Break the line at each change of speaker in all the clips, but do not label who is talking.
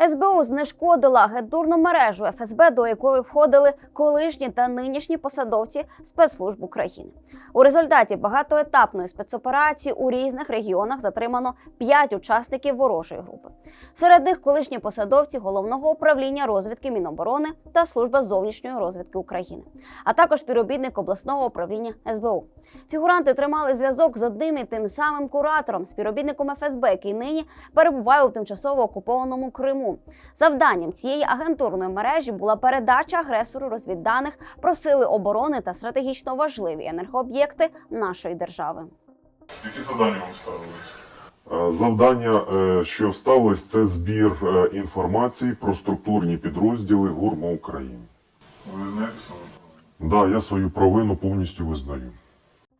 СБУ знешкодила агентурну мережу ФСБ, до якої входили колишні та нинішні посадовці спецслужб України. У результаті багатоетапної спецоперації у різних регіонах затримано п'ять учасників ворожої групи. Серед них колишні посадовці головного управління розвідки Міноборони та служба зовнішньої розвідки України, а також співробітник обласного управління СБУ. Фігуранти тримали зв'язок з одним і тим самим куратором, співробітником ФСБ, який нині перебуває у тимчасово окупованому Криму. Завданням цієї агентурної мережі була передача агресору розвідданих про сили оборони та стратегічно важливі енергооб'єкти нашої держави.
Які завдання вам ставилися?
Е, Завдання, е, що ставилось, це збір е, інформації про структурні підрозділи ГУРМО України.
Ви знаєте свою провину?
Да, я свою провину повністю визнаю.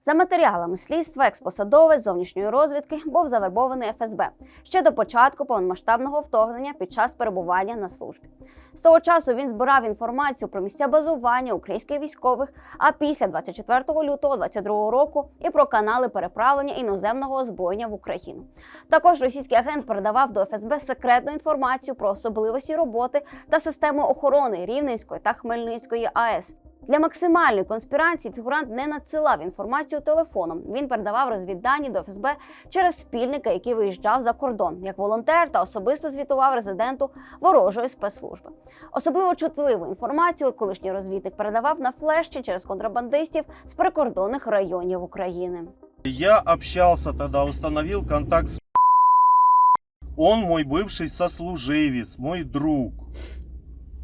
За матеріалами слідства, експосадовець зовнішньої розвідки був завербований ФСБ ще до початку повномасштабного вторгнення під час перебування на службі. З того часу він збирав інформацію про місця базування українських військових, а після 24 лютого 2022 року і про канали переправлення іноземного озброєння в Україну. Також російський агент передавав до ФСБ секретну інформацію про особливості роботи та системи охорони Рівненської та Хмельницької АЕС. Для максимальної конспірації фігурант не надсилав інформацію телефоном. Він передавав розвіддані до ФСБ через спільника, який виїжджав за кордон, як волонтер та особисто звітував резиденту ворожої спецслужби. Особливо чутливу інформацію колишній розвідник передавав на флешці через контрабандистів з прикордонних районів України.
Я общался тогда, установил контакт с Он мой бывший сослуживец, мой друг.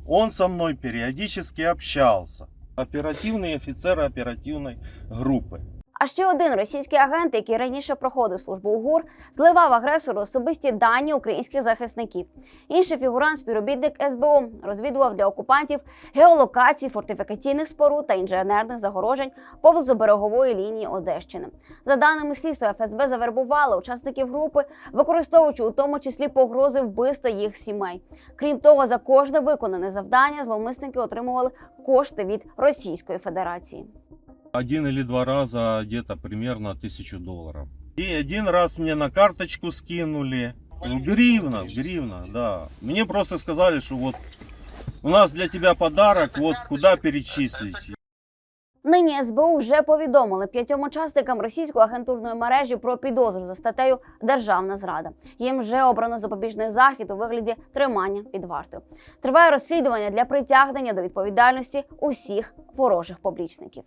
Он со мной периодически общался. Оперативный офицер оперативной группы.
А ще один російський агент, який раніше проходив службу у ГУР, зливав агресору особисті дані українських захисників. Інший фігурант, співробітник СБУ, розвідував для окупантів геолокації фортифікаційних споруд та інженерних загорожень поблизу берегової лінії Одещини. За даними слідства, ФСБ завербувала учасників групи, використовуючи у тому числі погрози вбивства їх сімей. Крім того, за кожне виконане завдання зловмисники отримували кошти від Російської Федерації.
Один или два раза где-то примерно тысячу долларов. И один раз мне на карточку скинули. Ну, гривна, гривна, да. Мне просто сказали, что вот у нас для тебя подарок, вот куда перечислить.
Нині СБУ вже повідомили п'ятьом учасникам російської агентурної мережі про підозру за статтею Державна зрада. Їм вже обрано запобіжний захід у вигляді тримання під вартою. Триває розслідування для притягнення до відповідальності усіх ворожих поплічників.